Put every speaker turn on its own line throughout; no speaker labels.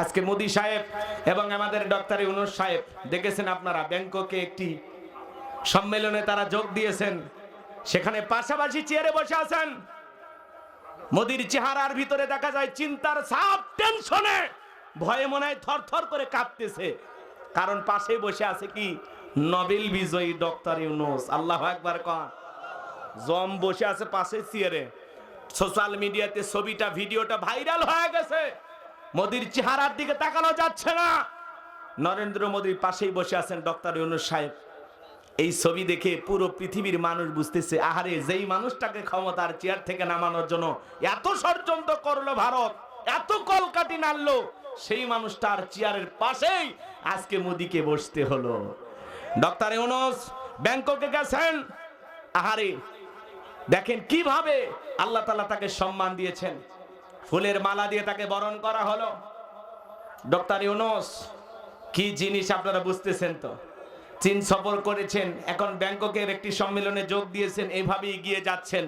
আজকে মোদি সাহেব এবং আমাদের ডক্টর ইউনুস সাহেব, দেখেছেন আপনারা, ব্যাংককে একটি সম্মেলনে তারা যোগ দিয়েছেন। সেখানে পাশাপাশি চেয়ারে বসে আছেন। মোদির চেহারার ভিতরে দেখা যায় চিন্তার সাপ টেনশনে, ভয়ে মনে হয় থরথর করে কাঁপতেছে। কারণ পাশে বসে আছে কি? নোবেল বিজয়ী ডক্টর ইউনুস। আল্লাহ একবার কন। জম বসে আছে পাশে চেয়ারে। সোশ্যাল মিডিয়াতে ছবিটা, ভিডিওটা ভাইরাল হয়ে গেছে। মোদির চেহারার দিকে তাকানো যাচ্ছে না। নরেন্দ্র মোদির পাশেই বসে আছেন ডক্টর ইউনুস সাহেব। এই ছবি দেখে পুরো পৃথিবীর মানুষ বুঝতেছে, আহারে, যেই মানুষটাকে ক্ষমতার চেয়ার থেকে নামানোর জন্য এত ষড়যন্ত্র করল ভারত, এত কলকাটি নাড়লো, সেই মানুষটার চেয়ারের পাশেই আজকে মোদিকে বসতে হলো। ডক্টর ইউনুস, ব্যাংককে গেছেন। আহারে, দেখেন কীভাবে আল্লাহ তালা তাকে সম্মান দিয়েছেন। ফুলের মালা দিয়ে তাকে বরণ করা হলো। ডক্টর ইউনুস, কি জিনিস আপনারা বুঝতেছেন তো? চীন সফর করেছেন, এখন ব্যাংককের একটি সম্মেলনে যোগ দিয়েছেন এইভাবে এগিয়ে যাচ্ছেন।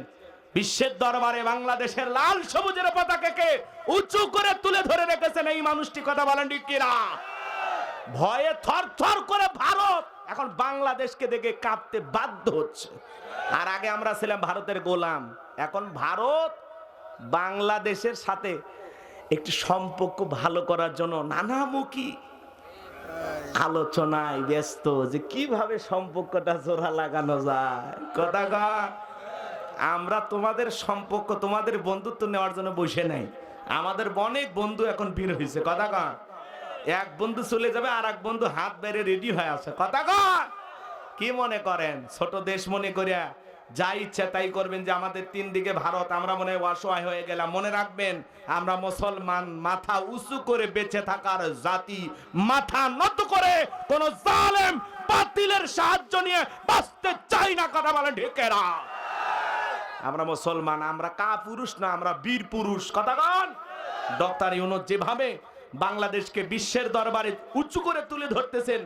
বিশ্বের দরবারে বাংলাদেশের লাল সবুজের পতাকাকে উঁচু করে তুলে ধরে রেখেছেন এই মানুষটি, কথা বলেন কিনা? ভয়ে থর থর করে ভারত এখন বাংলাদেশকে দেখে কাঁপতে বাধ্য হচ্ছে। আর আগে আমরা ছিলাম ভারতের গোলাম, এখন ভারত বাংলাদেশের সাথে একটি সম্পর্ক ভালো করার জন্য নানামুখী আলোচনায় ব্যস্ত যে কীভাবে সম্পর্কটা জোড়া লাগানো যায়। কথা আমরা তোমাদের সম্পর্ক, তোমাদের বন্ধুত্ব নেওয়ার জন্য বসে নাই। আমাদের অনেক বন্ধু এখন ভিড় হয়েছে। কথা কন এক বন্ধু চলে যাবে আর এক বন্ধু হাত বেড়ে রেডি হয়ে আছে। কথা কি মনে করেন? ছোট দেশ মনে করিয়া যা ইচ্ছা তাই করবেন যে আমাদের তিন দিকে ভারত, আমরা মনে হয় অসহায় হয়ে গেলাম। মনে রাখবেন, আমরা মুসলমান, মাথা উঁচু করে বেঁচে থাকার জাতি, মাথা নত করে কোন জালেম বাতিলের সাহায্য নিয়ে বাঁচতে চাই না, কথা বলে ঢেকেরা আমরা মুসলমান, আমরা কা পুরুষ না, আমরা বীর পুরুষ, কথা কন ডক্টর ইউনুস যেভাবে বাংলাদেশকে বিশ্বের দরবারে উঁচু করে তুলে ধরতেছেন,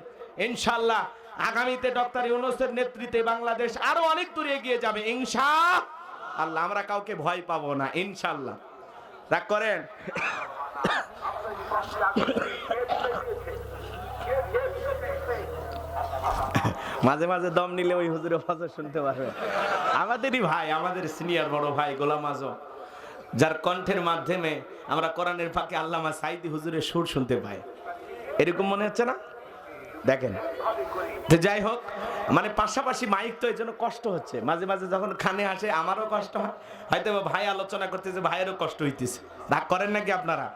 ইনশাল্লাহ আগামীতে ডক্টর ইউনুসের নেতৃত্বে বাংলাদেশ আরও অনেক দূরে এগিয়ে যাবে, ইনশা আল্লাহ। আমরা কাউকে ভয় পাবো না ইনশাল্লাহ রাগ করেন? মাঝে মাঝে দম নিলে ওই হুজুরের ফজর শুনতে পারবে। আমাদেরই ভাই, আমাদের সিনিয়র বড় ভাই, গোলাম আজম, যার কণ্ঠের মাধ্যমে আমরা কোরআনের ফাঁকে আল্লামা সাইদি হুজুরের সুর শুনতে পাই। এরকম মনে হচ্ছে না? দেখেন, তো যাই হোক মানে পাশাপাশি মাইক তো এই জন্য কষ্ট হচ্ছে। মাঝে মাঝে যখন খানে আসে, আমারও কষ্ট হয়। হয়তো ভাই আলোচনা করতেছে, ভাইয়েরও কষ্ট হইতেছে। রাগ করেন নাকি আপনারা?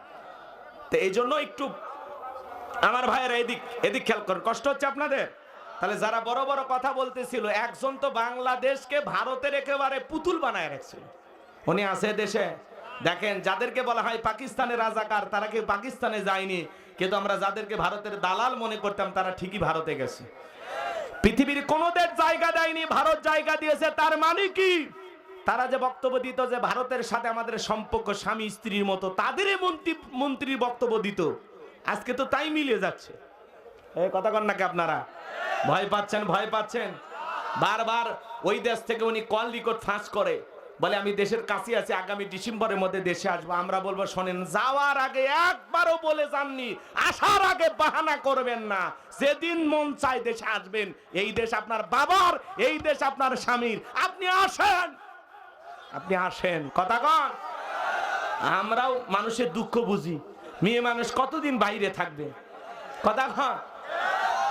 তো এই জন্য একটু আমার ভাইয়েরা এদিক এদিক খেয়াল করেন। কষ্ট হচ্ছে আপনাদের? তাহলে যারা বড় বড় কথা বলতেছিল, একজন তো বাংলাদেশকে ভারতের একেবারে পুতুল বানায় রাখছিল। উনি আছে দেশে দেখেন, যাদেরকে বলা হয় পাকিস্তানের রাজাকার, তারা কেউ পাকিস্তানে যায়নি। কিন্তু আমরা যাদেরকে ভারতের দালাল মনে করতাম, তারা ঠিকই ভারতে গেছে। পৃথিবীর কোন দেশ জায়গা দেয়নি, ভারত জায়গা দিয়েছে, তার মানে কি? তারা যে বক্তব্য দিত যে ভারতের সাথে আমাদের সম্পর্ক, স্বামী, স্ত্রীর মতো, তাদেরই মন্ত্রী, মন্ত্রীর বক্তব্য দিত। আজকে তো তাই মিলে যাচ্ছে। এই কথা কন নাকি আপনারা? ভয় পাচ্ছেন ভয় পাচ্ছেন? বারবার ওই দেশ থেকে উনি কল রেকর্ড ফাঁস করে। বলে, আমি দেশের কাছে আছি, আগামী ডিসেম্বরের মধ্যে দেশে আসব। আমরা বলব, শোনেন, যাওয়ার আগে একবারও বলে যাননি। আসার আগে বাহানা করবেন না। যেদিন মন চায় দেশে আসবেন। এই দেশ আপনার বাবার, এই দেশ আপনার স্বামীর। আপনি আসেন। আপনি আসেন। কথা কন। আমরাও মানুষের দুঃখ বুঝি। মেয়ে মানুষ কতদিন বাইরে থাকবে? কথা কন।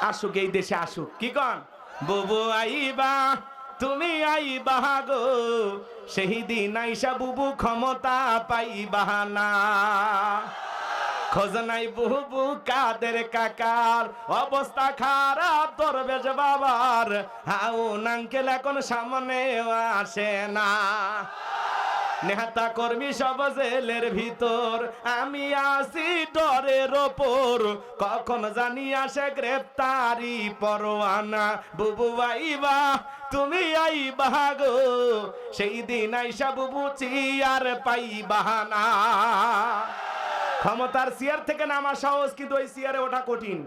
আসুক, এই দেশে আসুক। কি কন? বুবু আইবা। তুমি আই গো সেই দিন আইসা বুবু ক্ষমতা পাই বাহানা। খোঁজ নাই বুবু কাদের কাকার, অবস্থা খারাপ তোর বেশ বাবার। হাউ নাঙ্কেল এখন সামনে আসে না। নেতা কর্মী সব জেলের ভিতর। আমি আসি ডরের ওপর। কখন জানি আসে গ্রেপ্তারি পরোয়ানা। বুবু আইবা, তুমি আইবা গো। সেই দিন আইসা বুবু চিয়ার পাইবা না ক্ষমতার চেয়ার থেকে নামা সহজ কিন্তু ওই চেয়ারে ওঠা কঠিন।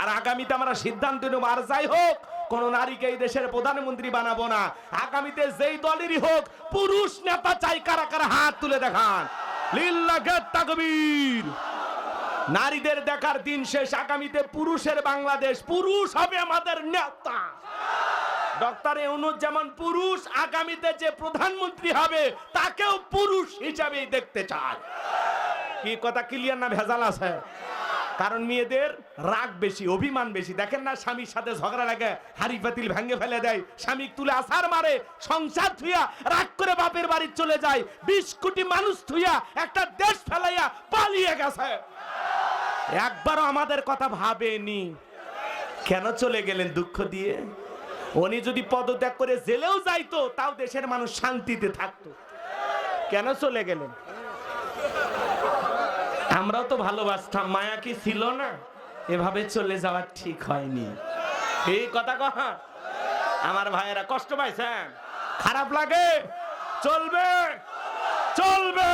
আর আগামীতে আমরা সিদ্ধান্ত নেব। আর যাই হোক কোন নারীকে এই দেশের প্রধানমন্ত্রী বানাবো না। আগামীতে যেই দলেরই হোক, পুরুষ নেতা চাই কারা কারা হাত তুলে দেখান। নারীদের দেখার দিন শেষ, আগামীতে পুরুষের বাংলাদেশ। পুরুষ হবে আমাদের নেতা। ডক্টর ইউনুস যেমন পুরুষ, আগামীতে যে প্রধানমন্ত্রী হবে, তাকেও পুরুষ হিসাবেই দেখতে চায়। কি কথা, ক্লিয়ার না ভেজাল আছে? কারণ মেয়েদের রাগ বেশি, অভিমান বেশি। দেখেন না, স্বামীর সাথে ঝগড়া লাগে, হাড়ি পাতিল ভেঙে ফেলে দেয়। স্বামী তুলে আসার মারে, সংসার থুইয়া রাগ করে বাপের বাড়ি চলে যায়। বিশ কোটি মানুষ থুইয়া একটা দেশ ফেলাইয়া পালিয়ে গেছে। একবারও আমাদের কথা ভাবেনি। কেন চলে গেলেন দুঃখ দিয়ে? উনি যদি পদত্যাগ করে জেলেও যাইতো, তাও দেশের মানুষ শান্তিতে থাকতো। কেন চলে গেলেন? আমরাও তো ভালোবাসতাম, মায়া কি ছিল না? এভাবে চলে যাওয়া ঠিক হয়নি। এই কথা কহা। আমার ভাইয়েরা, কষ্ট পাইছেন? খারাপ লাগে? চলবে? চলবে?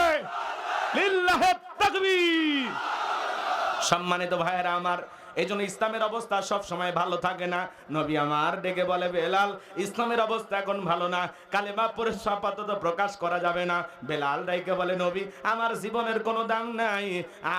সম্মানিত ভাইয়েরা, আমার এই জন্য ইসলামের অবস্থা সব সময় ভালো থাকে না। নবী আমার ডেকে বলে, বেলাল, ইসলামের অবস্থা এখন ভালো না। কালেমা পরে আপাতত প্রকাশ করা যাবে না। বেলাল ডাইকে বলে, নবী, আমার জীবনের কোনো দাম নাই।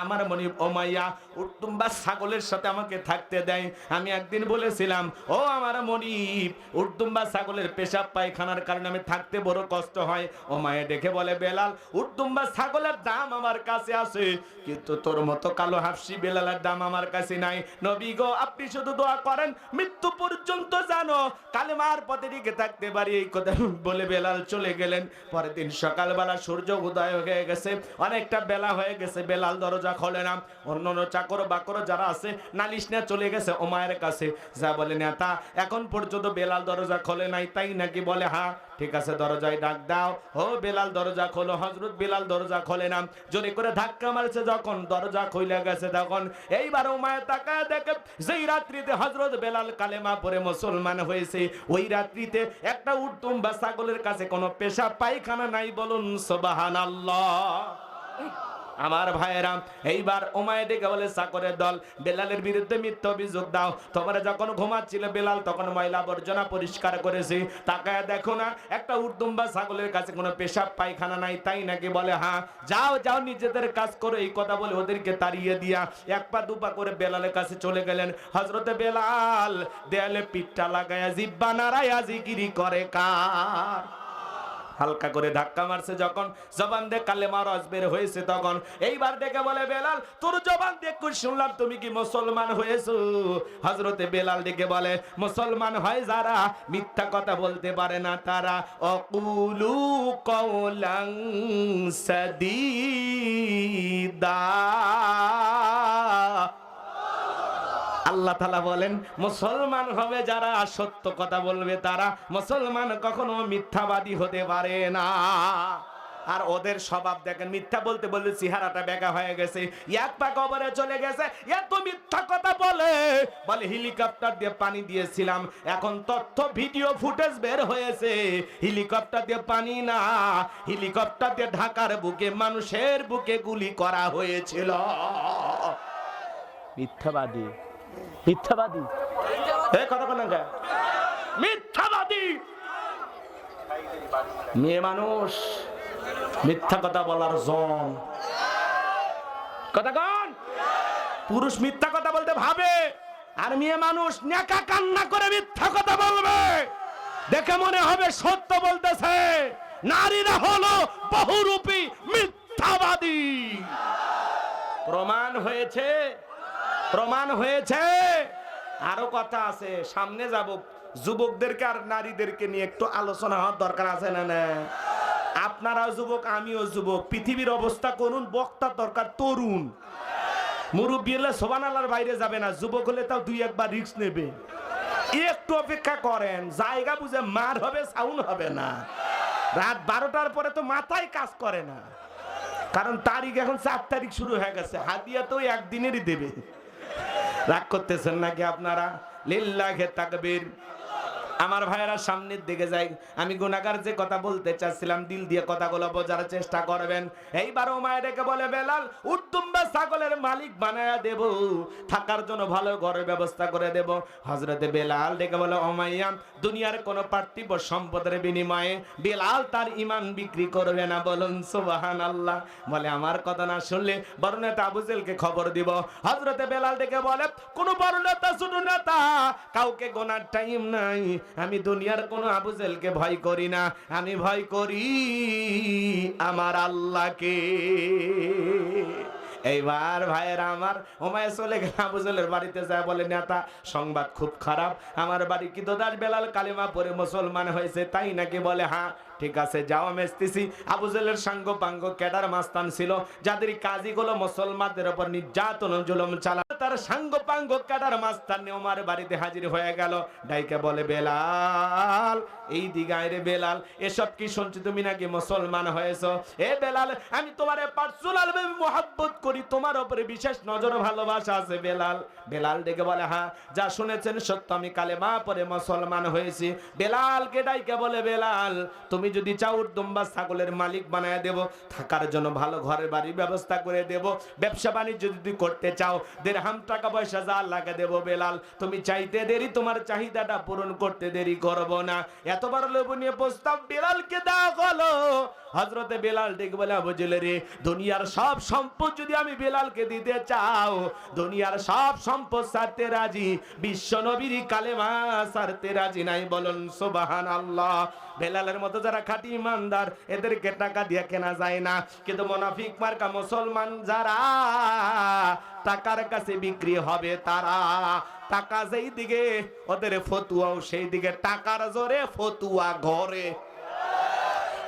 আমার মনি ওমাইয়া উর্তুম্বা ছাগলের সাথে আমাকে থাকতে দেয়। আমি একদিন বলেছিলাম, ও আমার মনিব উর্তুম্বা ছাগলের পেশাব পায়খানার কারণে আমি থাকতে বড় কষ্ট হয়। ও মায়ে ডেকে বলে, বেলাল উর্তুম্বা ছাগলের দাম আমার কাছে আছে। কিন্তু তোর মতো কালো হাফসি বেলালের দাম আমার কাছে নাই। নবী গো, আপনি শুধু দোয়া করেন, মৃত্যু পর্যন্ত জানো। কালেমার পথে টিকে থাকতে পারি, এই কথা বলে বেলাল চলে গেলেন। পরের দিন সকালবেলা সূর্য উদয় হয়ে গেছে, অনেকটা বেলা হয়ে গেছে, বেলাল দরজা খোলে না। অন্য অন্য চাকর বাকর যারা আছে, নালিশ নিয়ে চলে গেছে ওমায়ের কাছে। যা বলে, নেতা, এখন পর্যন্ত বেলাল দরজা খোলে নাই, তাই নাকি বলে হ্যাঁ ঠিক আছে, দরজায় ডাক দাও। ও বেলাল, দরজা খোলো। হজরত বেলাল দরজা খোলে না। জোরে করে ধাক্কা মারছে যখন, দরজা খুলে গেছে তখন। এইবার উমায় তাকায় দেখে, যেই রাত্রিতে হজরত বেলাল কালেমা পরে মুসলমান হয়েছে, ওই রাত্রিতে একটা উর্তুম বা ছাগলের কাছে কোনো পেশা পায়খানা নাই বলুন সোবাহান আমার ভাইয়েরা, এইবার ওমায় ডেকে বলে চাকরের দল, বেলালের বিরুদ্ধে মিথ্যা অভিযোগ দাও। তোমরা যখন ঘুমাচ্ছিল বেলাল, তখন ময়লা আবর্জনা পরিষ্কার করেছি। তাকায় দেখো না, একটা উর্দুম্বা ছাগলের কাছে কোনো পেশাব, পায়খানা নাই, তাই নাকি বলে হ্যাঁ যাও যাও, নিজেদের কাজ করো। এই কথা বলে ওদেরকে তাড়িয়ে দিয়া এক পা দুপা করে বেলালের কাছে চলে গেলেন। হজরতে বেলাল দেয়ালে পিঠটা লাগায়া, জিব্বা নাড়াইয়া জিকিরি করে কার? হালকা করে ধাক্কা মারছে যখন। জবান দিয়ে কালেমা রস বের হয়েছে তখন। এইবার দেখে বলে, বেলাল, তোর জবান দিয়ে শুনলাম তুমি কি মুসলমান হয়েছো? হজরতে বেলাল ডেকে বলে, মুসলমান হয় যারা, মিথ্যা কথা বলতে পারে না তারা। অকুলু কৌলাং সদিদা। আল্লাহ তালা বলেন, মুসলমান হবে যারা সত্য কথা বলবে, তারা মুসলমান কখনো মিথ্যাবাদী হতে পারে না। আর ওদের স্বভাব দেখেন, মিথ্যা বলতে বলতে চেহারাটা বেকা হয়ে গেছে, এক পা কবরে চলে গেছে, এত মিথ্যা কথা বলে। বলে, হেলিকপ্টার দিয়ে পানি দিয়েছিলাম, এখন তথ্য, ভিডিও ফুটেজ বের হয়েছে। হেলিকপ্টার দিয়ে পানি না, হেলিকপ্টার দিয়ে ঢাকার বুকে, মানুষের বুকে গুলি করা হয়েছিল। মিথ্যাবাদী। মিথ্যাবাদী। এ, কথা বলেন মিথ্যাবাদী। মেয়ে মানুষ, মিথ্যা কথা বলার জন। কথা পুরুষ মিথ্যা কথা বলতে ভাবে, আর মেয়ে মানুষ নেকা কান্না করে মিথ্যা কথা বলবে। দেখে মনে হবে সত্য বলতেছে, নারীরা হলো বহুরূপী মিথ্যাবাদী। প্রমাণ হয়েছে প্রমাণ হয়েছে। আরও কথা আছে, সামনে যাব। যুবকদেরকে আর নারীদেরকে নিয়ে একটু আলোচনা হওয়ার দরকার আছে না না? আপনারাও যুবক, আমিও যুবক। পৃথিবীর অবস্থা করুন, বক্তার দরকার, তরুণ। মুরব্বী হলে সোবান বাইরে যাবে না, যুবক হলে তাও দুই একবার রিস্ক নেবে। একটু অপেক্ষা করেন, জায়গা বুঝে মার হবে সাউন্ড হবে না। রাত বারোটার পরে তো মাথায় কাজ করে না। কারণ তারিখ এখন চার তারিখ শুরু হয়ে গেছে, হাদিয়া তো একদিনেরই দেবে। রাগ করতেছেন নাকি আপনারা? লিল্লাহে তাকবীর। আমার ভাইয়েরা সামনের দিকে যাই আমি গুনাগার যে কথা বলতে চাচ্ছিলাম, দিল দিয়ে কথাগুলো বোঝার চেষ্টা করবেন। এইবার ও মায়ের ডেকে বলে, বেলাল উত্তুম্বা ছাগলের মালিক বানায়া দেব। থাকার জন্য ভালো ঘরের ব্যবস্থা করে দেব। হজরতে বেলাল ডেকে বলে ওমাইয়াম দুনিয়ার কোনো পার্থিব সম্পদের বিনিময়ে বেলাল তার ইমান বিক্রি করবে না বলুন সুবাহান আল্লাহ বলে, আমার কথা না শুনলে বড় নেতা আবুজেলকে খবর দিব। হজরতে বেলাল ডেকে বলে, কোন বড় নেতা, ছোট নেতা, কাউকে গোনার টাইম নাই। আমি দুনিয়ার কোন আবুজেলকে ভয় করি না। আমি ভয় করি আমার আল্লাহকে। এইবার ভাইয়েরা আমার ওমায় চলে গেল আবুজলের বাড়িতে যায় বলে, নেতা, সংবাদ খুব খারাপ। আমার বাড়ি কি দোদাস বেলাল কালিমা পরে মুসলমান হয়েছে? তাই নাকি বলে হ্যাঁ ঠিক আছে, যাও আমি আসতেছি। আবুজলের সাঙ্গ পাঙ্গ ক্যাডার মাস্তান ছিল, যাদের কাজীগুলো মুসলমানদের উপর নির্যাতন জুলুম চালা তার সাঙ্গ পাঙ্গ ক্যাডার মাস্তান নিয়ে আমার বাড়িতে হাজির হয়ে গেল। ডাইকে বলে, বেলাল, এই দিগায় রে বেলাল, এসব কি শুনছি তুমি নাকি মুসলমান হয়েছো? এ বেলাল, আমি তোমার পার্সোনাল ভাবে মোহাব্বত করি, তোমার উপরে বিশেষ নজর ভালোবাসা আছে বেলাল। বেলাল ডেকে বলে হ্যাঁ যা শুনেছেন সত্য, আমি কালেমা পরে মুসলমান হয়েছি। বেলালকে ডাইকে বলে, বেলাল, তুমি যদি চাও দুম্বা ছাগলের মালিক বানায় দেব, থাকার জন্য ভালো ঘরের বাড়ির ব্যবস্থা করে দেব। ব্যবসা বাণিজ্য যদি করতে চাও, দেড়হাম টাকা পয়সা যা লাগে দেব বেলাল। তুমি চাইতে দেরি, তোমার চাহিদাটা পূরণ করতে দেরি করব না। এতবার লোভনীয় প্রস্তাব বেলালকে দেওয়া হলো। হজরতে বেলাল ডেকে বলে বুঝলে রে, দুনিয়ার সব সম্পদ যদি আমি বেলালকে দিতে চাও, দুনিয়ার সব সম্পদ ছাড়তে রাজি? বিশ্ব নবীর কালেমা ছাড়তে রাজি নাই বলুন সুবাহান আল্লাহ বেলালের মতো যারা খাঁটি ইমানদার, এদেরকে টাকা দিয়ে কেনা যায় না। কিন্তু মোনাফিক মার্কা মুসলমান যারা, টাকার কাছে বিক্রি হবে তারা। টাকা যেই দিকে ওদের ফতুয়াও সেই দিকে, টাকার জোরে ফতুয়া ঘরে।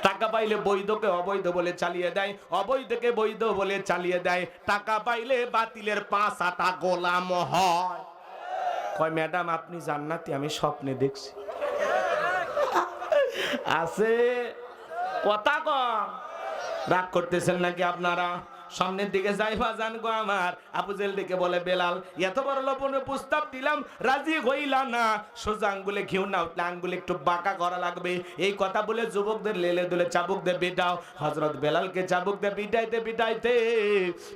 টাকা পাইলে বৈধকে অবৈধ বলে চালিয়ে দেয়, অবৈধকে বৈধ বলে চালিয়ে দেয়। টাকা পাইলে বাতিলের পাঁচ আটা গোলাম হয়। কয়, ম্যাডাম, আপনি জান্নাতি, আমি স্বপ্নে দেখছি। আছে? কথা কম রাগ করতেছেন নাকি আপনারা? সামনের দিকে যাইবা জান গো আমার। আবুজেল দিকে বলে, বেলাল, এত বড় লবণে প্রস্তাব দিলাম, রাজি হইলা না। সোজা আঙ্গুলে ঘিউ না উঠলে আঙ্গুলে একটু বাঁকা করা লাগবে। এই কথা বলে যুবকদের লেলে দুলে চাবুক দিয়ে বিটাও হজরত বেলালকে চাবুক দিয়ে বিটাইতে বিটাইতে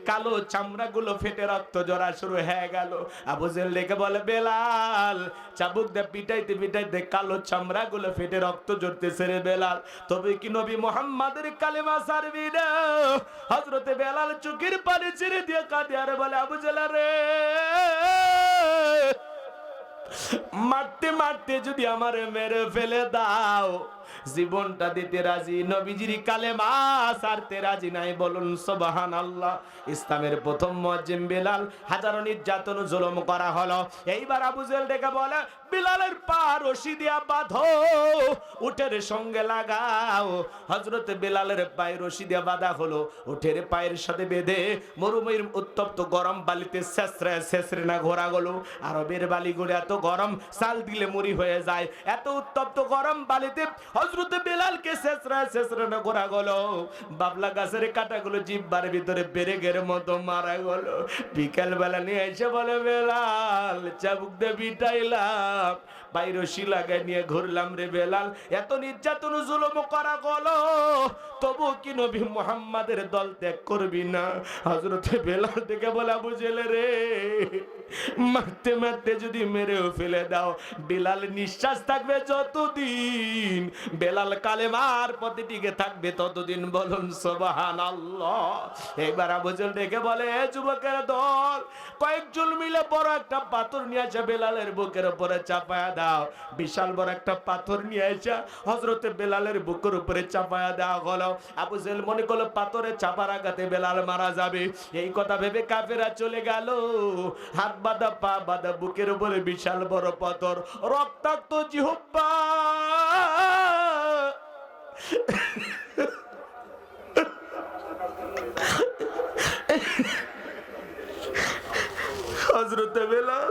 কালো চামড়াগুলো ফেটে রক্ত জরা শুরু হয়ে গেল। আবুজেল ডেকে বলে, বেলাল চাবুক দিয়ে পিটাইতে পিটাইতে কালো চামড়াগুলো ফেটে রক্ত জড়তেছে রে বেলাল। তবে কি নবী মোহাম্মদের কালেমা সারবি না? হজরতে বেলাল চোখের পানি ছেড়ে দিয়ে কাঁদে, আর বলে, আবু জেলা রে। মারতে মারতে যদি আমারে মেরে ফেলে দাও, জীবনটা দিতে রাজি, নবীজির কালেমা সারতে রাজি নাই, বলুন সুবহান আল্লাহ ইসলামের প্রথম মুয়াজ্জিম বেলাল হাজারো নির্যাতন, জুলুম করা হলো। এইবার আবু জেল ডেকে বলে বিলালের পা রশি দিয়া বাঁধো উঠের সঙ্গে লাগাও। হজরত বেলালের পায়ে রশি দিয়া বাঁধা হলো উঠের পায়ের সাথে বেঁধে মরুময়ীর উত্তপ্ত গরম বালিতে শেষরে শেষরে না ঘোরা গেল। আরবের বালিগুলো এত গরম সাল দিলে মুড়ি হয়ে যায়। এত উত্তপ্ত গরম বালিতে হজরত বেলালকে শেষরা শেষরা না ঘোরা গেল। বাবলা গাছের কাটাগুলো জিব্বার ভিতরে পেরেকের মতো মারা গেল। বিকেল বেলা নিয়ে এসে বলে, বেলাল, চাবুক দিয়ে বিটাইলাম। up. বাইরে শিলাগায় নিয়ে ঘুরলাম রে বেলাল। এত নির্যাতন, জুলুম করা তবু কি নবী মোহাম্মদের দল ত্যাগ করবি না? বেলাল বলা বুঝেলে রে, মারতে মারতে যদি মেরেও ফেলে দাও, বেলাল নিঃশ্বাস থাকবে যতদিন। বেলাল কালেমার পথে টিকে থাকবে ততদিন। বলুন সোবাহান আল্লাহ এবার আবুজল বলে, "এ যুবকের দল, কয়েকজন মিলে বড় একটা পাথর নিয়ে বেলালের বুকের উপরে, চাপায়া দাও। বিশাল বড় একটা পাথর নিয়ে এসে হজরতে বেলালের বুকের উপরে চাপায়া দেওয়া হলো। আবু জেল মনে করল, পাথরে চাপার আঘাতে বেলাল মারা যাবে। এই কথা ভেবে কাফেরা চলে গেল। হাত বাঁধা, পা বাঁধা, বুকের উপরে বিশাল বড় পাথর। রক্তাক্ত জিহ্বা। হজরতে বেলাল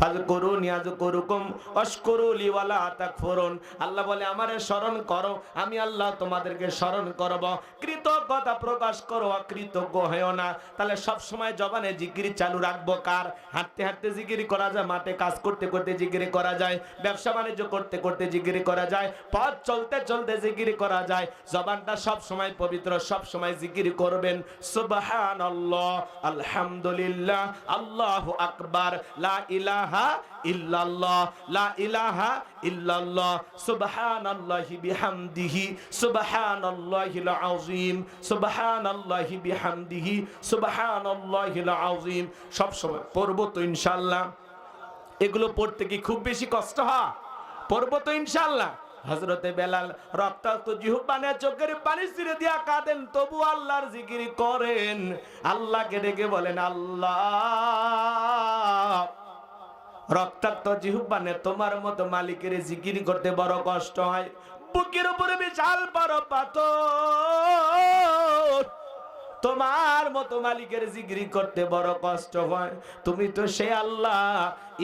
ফাজকুরুনি তাকফুরুন। আল্লাহ বলে, আমারে স্মরণ করো, আমি আল্লাহ তোমাদেরকে স্মরণ করব। কৃতজ্ঞতা প্রকাশ করো, অকৃতজ্ঞ না। তাহলে সব সময় জবানে জিকির চালু রাখব কার? হাঁটতে হাঁটতে জিকির করা যায়, মাঠে কাজ করতে করতে জিকির করা যায়, ব্যবসা বাণিজ্য করতে করতে জিকির করা যায়, পথ চলতে চলতে জিকির করা যায়। জবানটা সব সময় পবিত্র সব সময় জিকির করবেন। সুবহানাল্লাহ, আলহামদুলিল্লাহ, আল্লাহু আকবার, লা ইলাহা ইল্লাল্লাহ, লা ইলাহা ইল্লাল্লাহ, সুবহানাল্লাহি বিহামদিহি, সুবহানাল্লাহিল আযীম, সুবহানাল্লাহি বিহামদিহি, সুবহানাল্লাহিল আযীম। সব সময় পড়ব তো ইনশাআল্লাহ। এগুলো পড়তে কি খুব বেশি কষ্ট হয়? পড়ব তো ইনশাআল্লাহ। হজরতে বেলাল, রক্তাক্ত জিহুবানে চোখের পানি ছিঁড়ে দিয়া কাঁদেন, তবু আল্লাহর জিকির করেন। আল্লাহকে ডেকে বলেন, আল্লাহ। রক্তাক্ত জিহুবানে তোমার মতো মালিকের জিকির করতে বড় কষ্ট হয়। বুকের উপরে বিশাল বড় পাথর। তোমার মতো মালিকের জিগরি করতে বড় কষ্ট হয়। তুমি তো সে আল্লাহ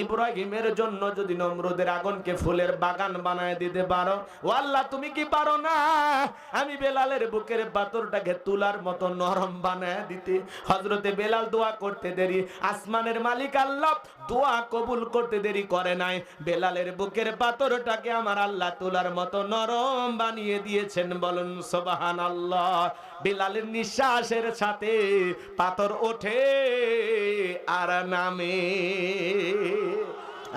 ইব্রাহিমের জন্য যদি নমরুদের আগুনকে ফুলের বাগান বানায় দিতে পারো। ও আল্লাহ, তুমি কি পারো না? আমি বেলালের বুকের পাথরটাকে তুলার মতো নরম বানায় দিতে। হজরতে বেলাল দোয়া করতে দেরি। আসমানের মালিক আল্লাহ দোয়া কবুল করতে দেরি করে নাই। বেলালের বুকের পাথরটাকে আমার আল্লাহ তুলার মতো নরম বানিয়ে দিয়েছেন। বলুন সোবাহান আল্লাহ বেলালের নিঃশ্বাসের সাথে পাথর ওঠে আর নামে।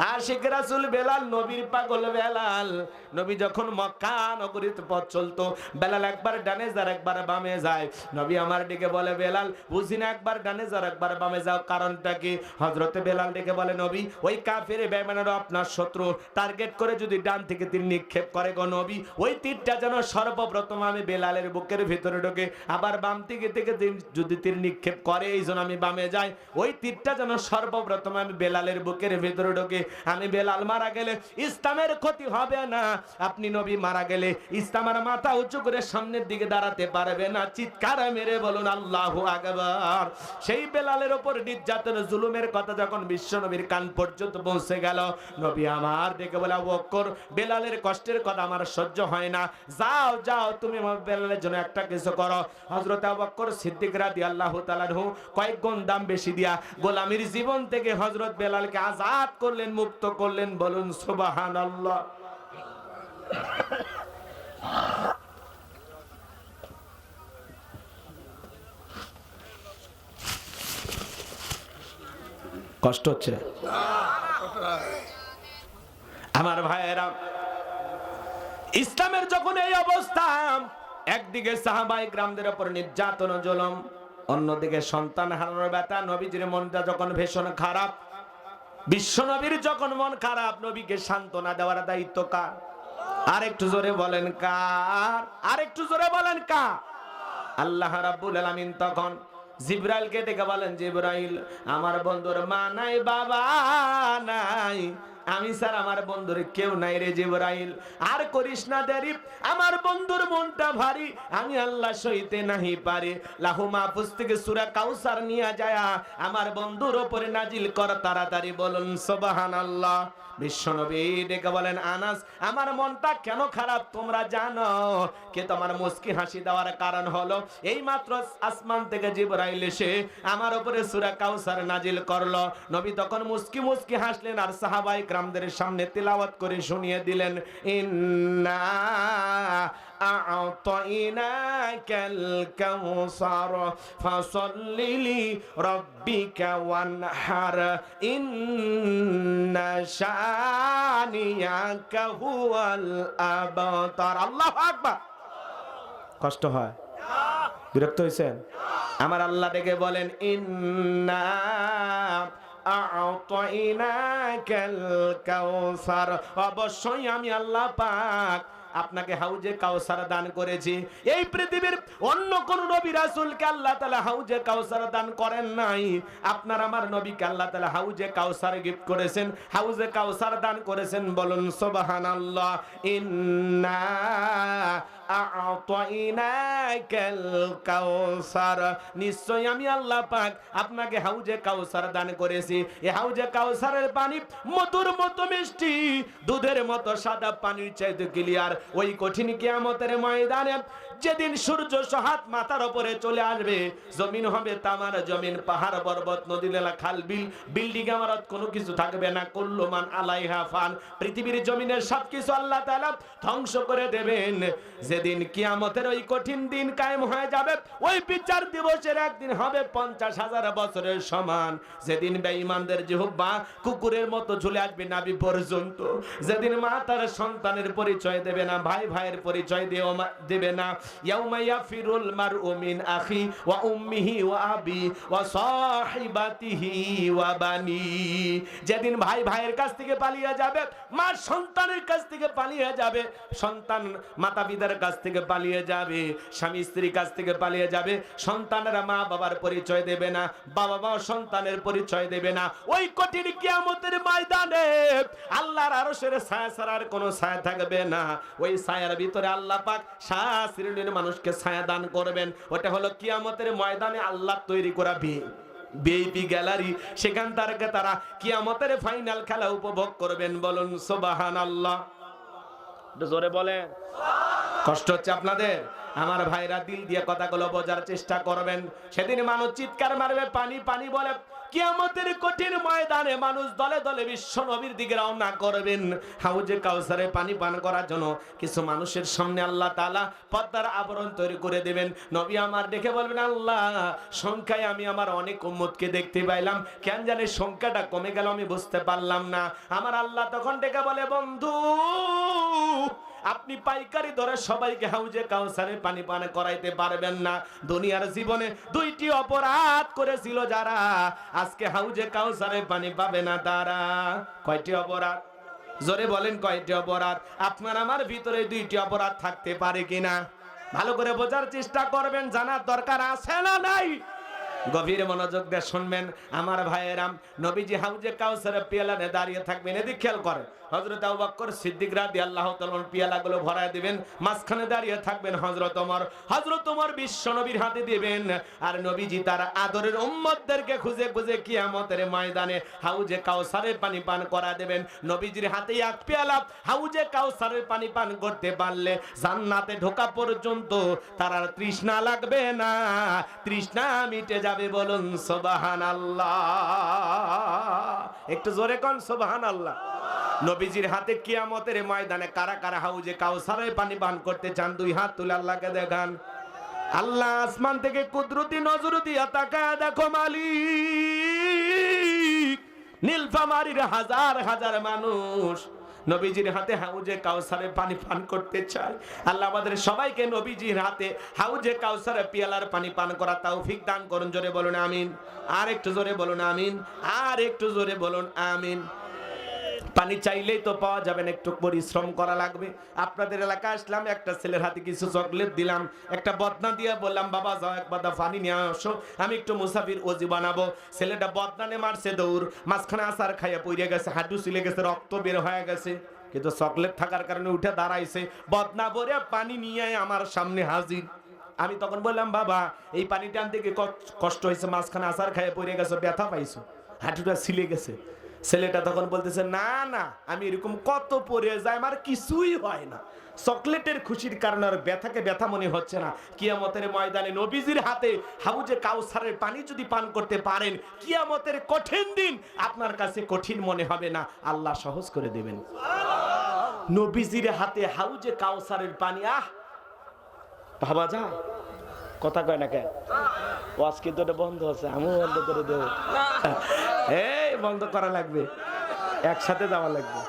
আশিক রাসুল বেলাল, নবীর পাগল বেলাল। নবী যখন মক্কা নগরীতে পথ চলতো, বেলাল একবার ডানে যার একবার বামে যায়। নবী আমার দিকে বলে, বেলাল, বুঝি না একবার ডানে যার একবার বামে যাও, কারণটা কি? হজরতে বেলাল ডেকে বলে, নবী, ওই কাফের বেমানেরও আপনার শত্রু। টার্গেট করে যদি ডান থেকে তীর নিক্ষেপ করে গো নবী, ওই তীরটা যেন সর্বপ্রথম আমি বেলালের বুকের ভিতরে ঢোকে, আবার বাম থেকে থেকে যদি তীর নিক্ষেপ করে, এই জন্য আমি বামে যাই, ওই তীরটা যেন সর্বপ্রথম আমি বেলালের বুকের ভিতরে ঢোকে। আমি বেলাল মারা গেলে ইসলামের ক্ষতি হবে না। আপনি নবী মারা গেলে ইসলামের মাথা উঁচু করে সামনের দিকে দাঁড়াতে পারবে না। চিৎকার মেরে বলুন, আল্লাহ আকবার! সেই বেলালের ওপর নির্যাতন, জুলুমের কথা যখন বিশ্ব নবীর কান পর্যন্ত পৌঁছে গেল, নবী আমার দেখে বলে বক্কর, বেলালের কষ্টের কথা আমার সহ্য হয় না। যাও যাও, তুমি আমার বেলালের জন্য একটা কিছু করো। হজরত বক্কর সিদ্দিক রাদি আল্লাহ তালাহু কয়েক গুণ দাম বেশি দিয়া গোলামির জীবন থেকে হজরত বেলালকে আজাদ করলেন মুক্ত করলেন, বলুন সুবাহান আল্লাহ কষ্ট হচ্ছে। আমার ভাইয়েরা, ইসলামের যখন এই অবস্থা, একদিকে সাহাবাই গ্রামদের উপর নির্যাতন জলম, অন্যদিকে সন্তান হারানোর ব্যথা, নবীজির মনটা যখন ভীষণ খারাপ বিশ্ব নবীর যখন মন খারাপ, নবীকে সান্ত্বনা দেওয়ার দায়িত্ব কার? আর একটু জোরে বলেন কার? আর একটু জোরে বলেন কার? আল্লাহ রাব্বুল আলামিন তখন জিব্রাইলকে ডেকে বলেন, জিব্রাইল, আমার বন্ধুর মা নাই, বাবা নাই। আমি স্যার, আমার বন্ধুর কেউ নাই রে জিবরাইল। আর করিস না দেরি, আমার বন্ধুর মনটা ভারী, আমি আল্লাহ সইতে নাহি পারে। লাহু মাহফুজ থেকে সূরা কাউসার নিয়া যায়, আমার বন্ধুর উপরে নাজিল কর, তাড়াতাড়ি বলুন, সুবহানাল্লাহ। বিশ্বনবী ডেকে বলেন, আনাস, আমার মনটা কেন খারাপ তোমরা জানো? কে তোমার মুস্কি হাসি দেওয়ার কারণ হলো এই মাত্র আসমান থেকে জিবরাইল এসে আমার উপরে সূরা কাউসার নাজিল করল। নবী তখন মুস্কি মুস্কি হাসলেন আর সাহাবাই গ্রামদের সামনে তেলাওয়াত করে শুনিয়ে দিলেন, ইন্না আ'তাইনাকাল কাউসার ফাসাল্লি লিরাব্বিকা ওয়ানহার ইন্না শানিয়াকা হুয়াল আবতার আল্লাহু আকবার কষ্ট হয়। বিরক্ত হয়েছেন? আমার আল্লাহ ডেকে বলেন ইন্না অবশ্যই আমি আল্লাহ পাক আপনাকে হাউজে কাউসার দান করেছি। এই পৃথিবীর অন্য কোন নবী রাসূলকে আল্লাহ তাআলা হাউজে কাউসার দান করেন নাই। আপনার আমার নবীকে আল্লাহ তাআলা হাউজে কাউসার গিফট করেছেন। হাউজে কাউসার দান করেছেন বলুন, সুবহানাল্লাহ। ইন্না আ'তাইনাকাল নিশ্চয় আমি আল্লাহ পাক আপনাকে হাউজে কাউসার দান করেছি। এই হাউজে কাউসারের পানি মধুর মতো মিষ্টি, দুধের মতো সাদা পানির চাইতে ক্লিয়ার ওই কঠিন কিয়ামতের ময়দানে যেদিন সূর্য সহাত মাথার উপরে চলে আসবে, জমিন হবে তামার জমিন, পাহাড়, পর্বত, নদী লেলা খাল, বিল। বিল্ডিং আমারত কোনো কিছু থাকবে না। কুল্লুমান আলাইহা ফান। পৃথিবীর জমিনের সব কিছু আল্লাহ তাআলা ধ্বংস করে দেবেন। যেদিন কিয়ামতের ওই কঠিন দিন কায়েম হয়ে যাবে, ওই বিচার দিবসের একদিন হবে পঞ্চাশ হাজার বছরের সমান। যেদিন বেঈমানদের জিহ্বা কুকুরের মতো ঝুলে আসবে নাবি পর্যন্ত। যেদিন মা তার সন্তানের পরিচয় দেবে না, ভাই ভাইয়ের পরিচয় দেবে না। ইয়াউমা ইয়াফিরুল মারউ মিন আখি ওয়া উম্মিহি ওয়া আবি যেদিন ভাই ভাইয়ের কাছ থেকে পালিয়ে যাবে, মা সন্তানের কাছ থেকে পালিয়ে যাবে, সন্তান মাতা পিতার কাছ থেকে পালিয়ে যাবে, স্বামী স্ত্রীর কাছ থেকে পালিয়ে যাবে, সন্তানেরা মা বাবার পরিচয় দেবে না, বাবা মা সন্তানের পরিচয় দেবে না। ওই কঠিন কিয়ামতের ময়দানে আল্লাহর আরশের ছায়া ছাড়ার কোনো ছায়া থাকবে না। ওই ছায়ার ভিতরে আল্লাহ পাক সারা শ্রেণির মানুষকে ছায়া দান করবেন। ওটা হলো কিয়ামতের ময়দানে আল্লাহ তৈরি করা বিয়ে বিএপি গ্যালারি। সেখান থেকে তারা কিয়ামতের ফাইনাল খেলা উপভোগ করবেন। বলুন সোবাহান আল্লাহ জোরে বলেন। কষ্ট হচ্ছে আপনাদের? আমার ভাইরা দিল দিয়ে কথাগুলো বোঝার চেষ্টা করবেন। সেদিন মানুষ চিৎকার মারবে, পানি পানি বলে কিয়ামতের কঠিন ময়দানে মানুষ দলে দলে বিশ্ব নবীর দিকে রওনা করবেন। হাউজে কাউসারে পানি পান করার জন্য কিছু মানুষের সামনে আল্লাহ তাআলা পদ্মার আবরণ তৈরি করে দেবেন। নবী আমার দেখে বলবেন, আল্লাহ, সংখ্যায় আমি আমার অনেক উম্মতকে দেখতে পাইলাম। কেন জানি সংখ্যাটা কমে গেল আমি বুঝতে পারলাম না। আমার আল্লাহ তখন ডেকে বলে, বন্ধু আপনি পাইকারি দরে সবাইকে হাউজে কাউসারে পানি পান করাইতে পারবেন না। দুনিয়ার জীবনে দুইটি অপরাধ করেছিল যারা। আজকে হাউজে কাউসারে পানি পাবে না তারা। কয়টি অপরাধ? জোরে বলেন কয়টি অপরাধ? আপনার আমার ভিতরে দুইটি অপরাধ থাকতে পারে কিনা? ভালো করে বোঝার চেষ্টা করবেন, জানার দরকার আছে না নাই? গভীর মনোযোগ দিয়ে শুনবেন। আমার ভাইয়েরাম, নবীজি হাউজে কাউসারে পিয়ালানে দাঁড়িয়ে থাকবেন। এদিক খেয়াল করে হজরত আবু বকর সিদ্দিক রাদিয়াল্লাহু তাআলা পিয়ালাগুলো ভরায় দিবেন, মাঝখানে দাঁড়িয়ে থাকবেন হযরত ওমর। হযরত ওমর বিশ্ব নবীর হাতে দিবেন, আর নবীজি তার আদরের উম্মতদেরকে খুঁজে খুঁজে কিয়ামতের ময়দানে হাউজে কাউসারের পানি পান করা দেবেন। নবীজির হাতে এক পেয়ালা হাউজে কাউসারের পানি পান করতে পারলে জান্নাতে ঢোকা পর্যন্ত তার আর তৃষ্ণা লাগবে না। তৃষ্ণা মিটে যাবে বলুন, সুবহানাল্লাহ। একটু জোরে কোন, সুবহানাল্লাহ। নবীজির হাতে কিয়ামতের ময়দানে কারা কারা হাউজে কাউসারের পানি পান করতে চান, দুই হাত তুলে আল্লাহকে দেখান। আল্লাহ আসমান থেকে কুদরতি নজর দিয়া তাকায় দেখো মালিক। নীলফামারির হাজার হাজার মানুষ নবীজির হাতে হাউজে কাউসারে পানি পান করতে চায়। আল্লাহ আমাদের সবাইকে নবীজির হাতে হাউজে কাউসারে পিয়ালার পানি পান করা তৌফিক দান করুন, জোরে বলুন আমিন। আর একটু জোরে বলুন আমিন আর একটু জোরে বলুন আমিন। পানি চাইলেই তো পাওয়া যাবে না, একটু পরিশ্রম করা লাগবে। আপনাদের এলাকা আসলাম, একটা ছেলের হাতে কিছু চকলেট দিলাম, একটা বদনা দিয়ে বললাম, বাবা, যাও এক বাদা পানি নিয়ে আসো, আমি একটু মুসাফির ওজি বানাবো। ছেলেটা বদনানে মারছে দৌড়, মাঝখানে আসার খাইয়া পড়ে গেছে হাঁটু ছিলে গেছে, রক্ত বের হয়ে গেছে। কিন্তু চকলেট থাকার কারণে উঠে দাঁড়াইছে, বদনা ভরে পানি নিয়ে আমার সামনে হাজির। আমি তখন বললাম, বাবা, এই পানিটা ক- কষ্ট হয়েছে? মাঝখানে আসার খাইয়া পড়ে গেছে, ব্যথা পাইছো? হাঁটুটা ছিলে গেছে। ছেলেটা তখন বলতেছে না না আমি এরকম কত পরে যাই আমার কিছুই হয় না। চকলেটের খুশির কারণে আর ব্যথাকে ব্যথা মনে হচ্ছে না। কিয়ামতের ময়দানে নবীজির হাতে হাউজে কাউসারের পানি যদি পান করতে পারেন কিয়ামতের কঠিন দিন আপনার কাছে কঠিন মনে হবে না। আল্লাহ সহজ করে দেবেন। নবীজির হাতে হাউজে কাউসারের পানি আহ! ভাবা যা কথা কয় না কে ও আজকে তো বন্ধ আছে আমিও বন্ধ করে দেবো। এই বন্ধ করা লাগবে। একসাথে যাওয়া লাগবে।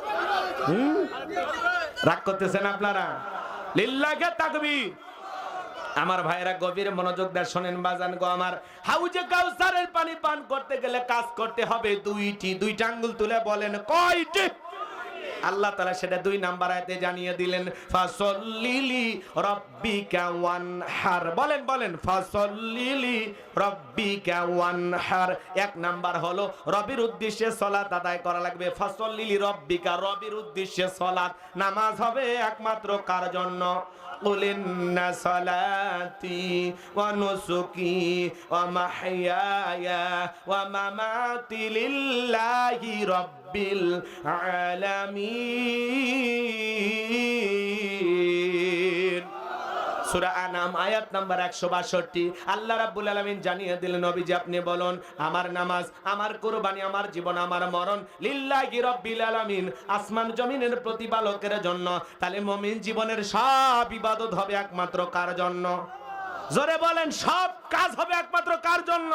রাগ করতেছেন আপনারা? লিল্লাকে তাকবি আমার ভাইরা গভীর মনোযোগ দেয় শোনেন বাজান গো আমার। হাউজে কাউসারের পানি পান করতে গেলে কাজ করতে হবে দুইটি, দুইটা আঙ্গুল তুলে বলেন কয়টি? আল্লাহ তালা সেটা দুই নাম্বার আয়তে জানিয়ে দিলেন, ফাসল্লিলি ওয়ান হার বলেন বলেন, ফাসল্লিলি ওয়ান হার এক নাম্বার হলো, রবির উদ্দেশ্যে সলাৎ আদায় করা লাগবে। ফাসল্লিলি রব্বিকা, রবির উদ্দেশ্যে সলাৎ নামাজ হবে একমাত্র কার জন্য? কুলিন্না সলাতি ওয়া ওয়া মাহইয়ায়া ওয়া মামাতি লিল্লাহি রব্বি। রব্বিল আলামিন। সুরা আনাম আয়াত নাম্বার একশো বাষট্টি। আল্লাহ রাব্বুল আলমিন জানিয়ে দিলেন, নবীজি আপনি বলুন, আমার নামাজ, আমার কুরবানি, আমার জীবন, আমার মরণ লিল্লাহি রব্বিল আলামিন। আসমান জমিনের প্রতিপালকের জন্য। তাহলে মমিন জীবনের সব ইবাদত হবে একমাত্র কার জন্য? জোরে বলেন, সব কাজ হবে একমাত্র কার জন্য?